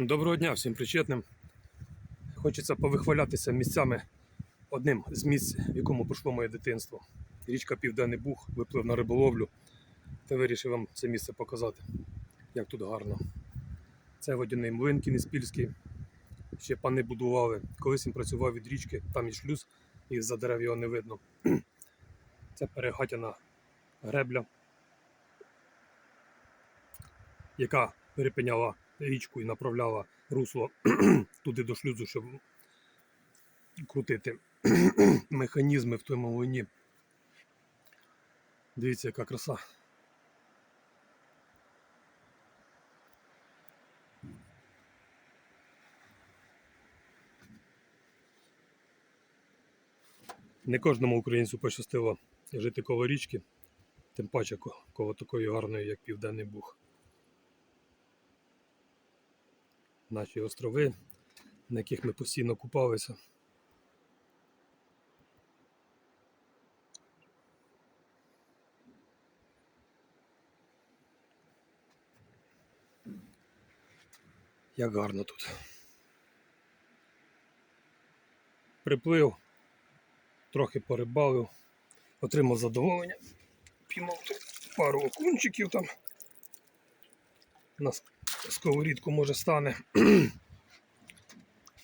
Доброго дня всім причетним. Хочеться повихвалятися місцями одним з місць, в якому пройшло моє дитинство. Річка Південний Буг виплив на риболовлю та вирішив вам це місце показати, як тут гарно. Це водяний млин Кінеспільський. Ще пани будували. Колись він працював від річки, там і шлюз, і за дерев його не видно. Це перегатяна гребля, яка перепиняла річку і направляла русло туди до шлюзу, щоб крутити механізми в тому млині. Дивіться, яка краса. Не кожному українцю пощастило жити коло річки, тим паче коло такої гарної, як Південний Буг. Наші острови, на яких ми постійно купалися. Як гарно тут. Приплив, трохи порибалив, отримав задоволення. Піймав пару окунчиків там. На сковорідку може стане.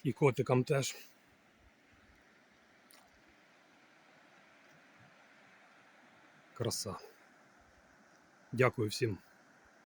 І котикам теж. Краса. Дякую всім.